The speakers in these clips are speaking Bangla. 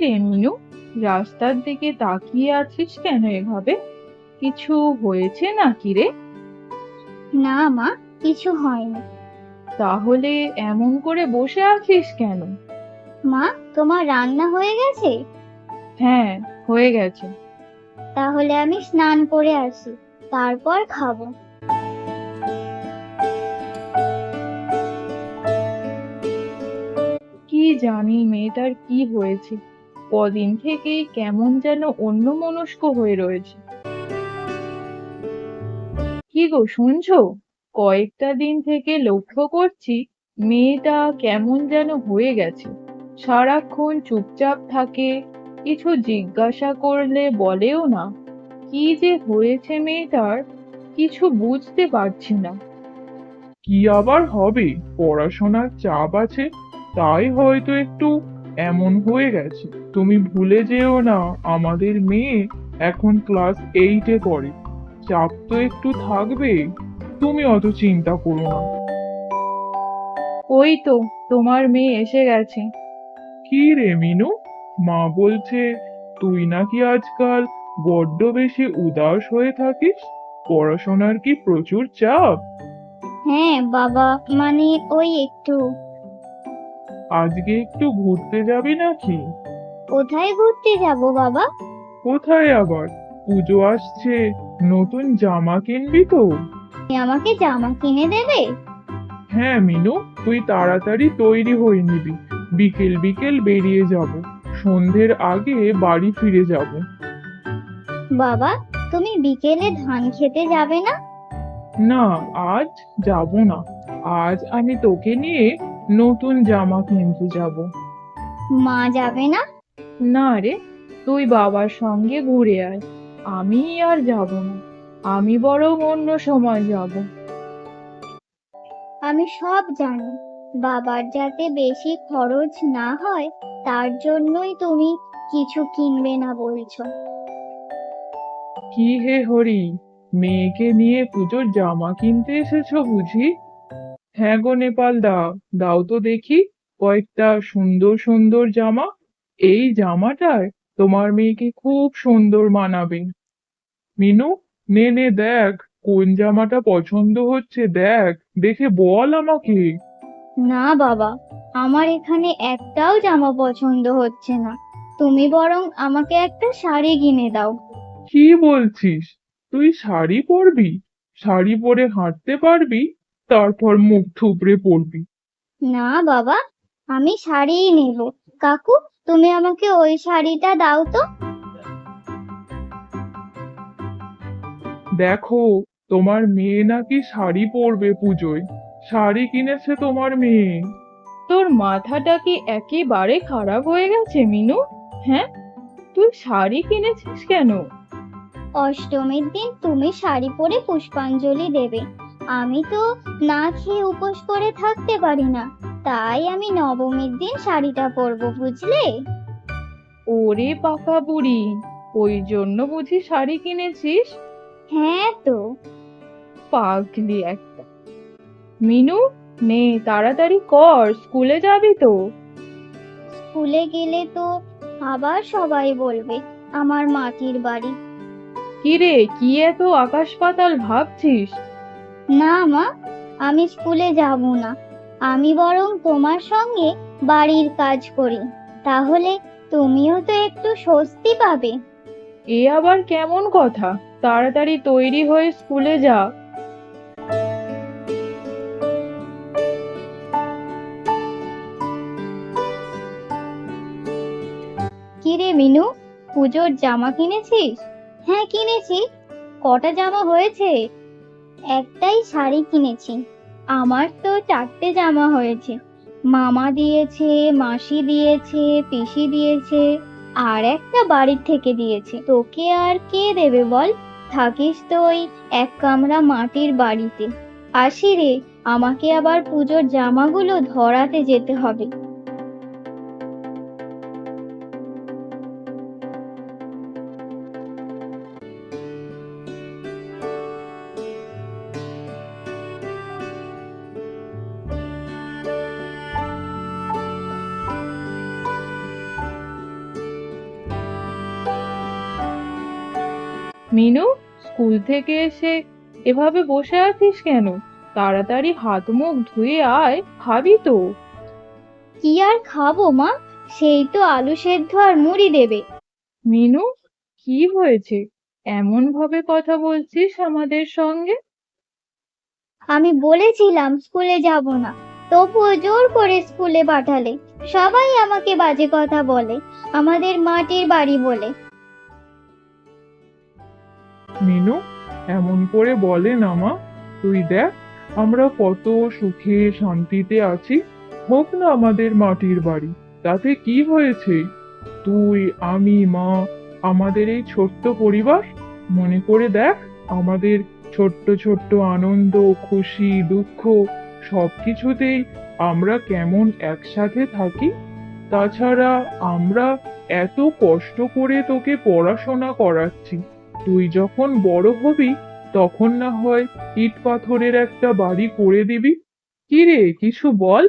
রে মিনু রাস্তার দিকে তাকিয়ে আছিস কেন এভাবে? কিছু হয়েছে নাকি রে? না মা কিছু হয়নি। তাহলে এমন করে বসে আছিস কেন? মা তোমার রান্না হয়ে গেছে? হ্যাঁ হয়ে গেছে। তাহলে আমি স্নান করে আসি তারপর খাব। কি জানি মেয়েটার কি হয়েছে। কদিন থেকেই কেমন যেন অন্যমনস্ক হয়ে রয়েছে। কি গো, শুনছো? কয়েকটা দিন থেকে লক্ষ্য করছি মেয়েটা কেমন যেন হয়ে গেছে। সারাক্ষণ চুপচাপ থাকে, কিছু জিজ্ঞাসা করলে বলেও না। কি যে হয়েছে মেয়েটার, কিছু বুঝতে পারছি না। কি আবার হবে? পড়াশোনার চাপ আছে, তাই হয়তো একটু এমন হয়ে গেছে। তুমি ভুলে যেও না আমাদের মেয়ে এখন ক্লাস এইটে পড়ে। চাপ তো একটু থাকবে তুমি অত চিন্তা করো না। ওই তো তোমার মেয়ে এসে গেছে। কি রে মিনু? মা বলছে তুই নাকি আজকাল বড্ড বেশি উদাস হয়ে থাকিস? পড়াশোনার কি প্রচুর চাপ? হ্যাঁ বাবা মানে ওই একটু। আজকে একটু ঘুরতে যাবি নাকি? কোথায় ঘুরতে যাব বাবা? কোথায় আবার? পুজো আসছে নতুন জামা কিনবি তো। তুমি আমাকে জামা কিনে দেবে? হ্যাঁ মিনু তুই তাড়াতাড়ি তৈরি হয়ে নিবি। বিকেল বিকেল বেরিয়ে যাব। সন্ধ্যের আগে বাড়ি ফিরে যাব। বাবা তুমি বিকেলে ধান খেতে যাবে না? না আজ যাব না। আজ আমি তোকে নিয়ে নতুন জামা কিনতে যাব। মা যাবে না? না রে তুই বাবার সঙ্গে ঘুরে আয়। আমি আর যাব না। আমি বরং অন্য সময় যাব। আমি সব জানি। বাবার যাতে বেশি খরচ না হয় তার জন্যই তুমি কিছু কিনবে না বলছো। কি হে হরি মেয়েকে নিয়ে পুজোর জামা কিনতে এসেছ বুঝি? হ্যাঁ গো নেপাল দা দাও তো দেখি কয়েকটা সুন্দর সুন্দর জামা। এই জামাটায় তোমার মেয়েকে খুব সুন্দর মানাবে। মিনু নে নে দেখ কোন জামাটা পছন্দ হচ্ছে দেখ দেখে বল আমাকে। না বাবা আমার এখানে একটাও জামা পছন্দ হচ্ছে না। তুমি বরং আমাকে একটা শাড়ি কিনে দাও। কি বলছিস? তুই শাড়ি পরবি? শাড়ি পরে হাঁটতে পারবি? তারপর মুখ থুবড়ে পড়বি। না বাবা আমি শাড়িই নেব। কাকু তুমি আমাকে ওই শাড়িটা দাও তো। দেখো তোমার মেয়ে নাকি শাড়ি পরবে পুজোয়। শাড়ি কিনেছে তোমার মেয়ে। তোর মাথাটা কি একেবারে খারাপ হয়ে গেছে মিনু? হ্যাঁ? তুই শাড়ি কিনেছিস কেন? অষ্টমীর দিন তুমি শাড়ি পরে পুষ্পাঞ্জলি দেবে। আমি তো না খেয়ে উপোস করে থাকতে পারি না। তাই আমি নবমীর দিন শাড়িটা পরবো বুঝলে? ওরে পাকা বুড়ি ওই জন্য বুঝি শাড়ি কিনেছিস? হ্যাঁ তো। পাগলি একটা। মিনু নে তাড়াতাড়ি কর স্কুলে যাবি তো। স্কুলে গেলে তো আবার সবাই বলবে আমার মাটির বাড়ি। কিরে কি এত আকাশ পাতাল ভাবছিস? না মা আমি স্কুলে যাব না। আমি বরং তোমার সঙ্গে বাড়ির কাজ করি। তাহলে তুমিও তো একটু স্বস্তি পাবে। এ আবার কেমন কথা? তাড়াতাড়ি তৈরি হয়ে স্কুলে যা। কি রে মিনু পুজোর জামা কিনেছিস? হ্যাঁ কিনেছি। কটা জামা হয়েছে? একটাই শাড়ি কিনেছি। আমার তো চারটে জামা হয়েছে। মামা দিয়েছে, মাসি দিয়েছে, পিসি দিয়েছে, আর একটা বাড়ির থেকে দিয়েছে। তোকে আর কে দেবে বল? থাকিস তো ওই এক কামরা মাটির বাড়িতে। আসি রে আমাকে আবার পুজোর জামাগুলো ধরাতে যেতে হবে। মিনু স্কুল থেকে এসে এভাবে বসে আছিস কেন? তাড়াতাড়ি হাত মুখ ধুয়ে আয় খাবি তো। কি আর খাব মা? সেই তো আলু সেদ্ধ আর মুড়ি দেবে। মিনু কি হয়েছে? এমন ভাবে কথা বলছিস আমাদের সঙ্গে? আমি বলেছিলাম স্কুলে যাব না। তবুও জোর করে স্কুলে পাঠালে। সবাই আমাকে বাজে কথা বলে। আমাদের মাটির বাড়ি বলে। মিনু। এমন করে বলে না মা। তুই দেখ, আমরা কত সুখে শান্তিতে আছি। হোক না আমাদের মাটির বাড়ি। তাতে কি হয়েছে? তুই, আমি, মা, আমাদের এই ছোট্ট পরিবার? মনে করে দেখ, আমাদের ছোট্ট ছোট্ট আনন্দ, খুশি, দুঃখ, সবকিছুতেই আমরা কেমন একসাথে থাকি। তাছাড়া আমরা এত কষ্ট করে তোকে পড়াশোনা করাচ্ছি। তুই যখন বড় হবি, তখন না হয় ইট পাথরের একটা বাড়ি করে দিবি। কি রে, কিছু বল?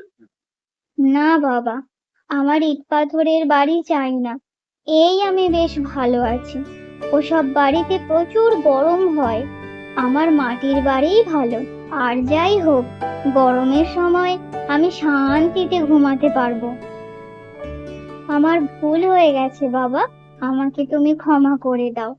না বাবা, আমার ইট পাথরের বাড়ি চাই না। এই আমি বেশ ভালো আছি। ওসব বাড়িতে প্রচুর গরম হয়। আমার মাটির বাড়িই ভালো। আর যাই হোক, গরমের সময় আমি শান্তিতে ঘুমাতে পারব। আমার ভুল হয়ে গেছে বাবা। আমাকে তুমি ক্ষমা করে দাও।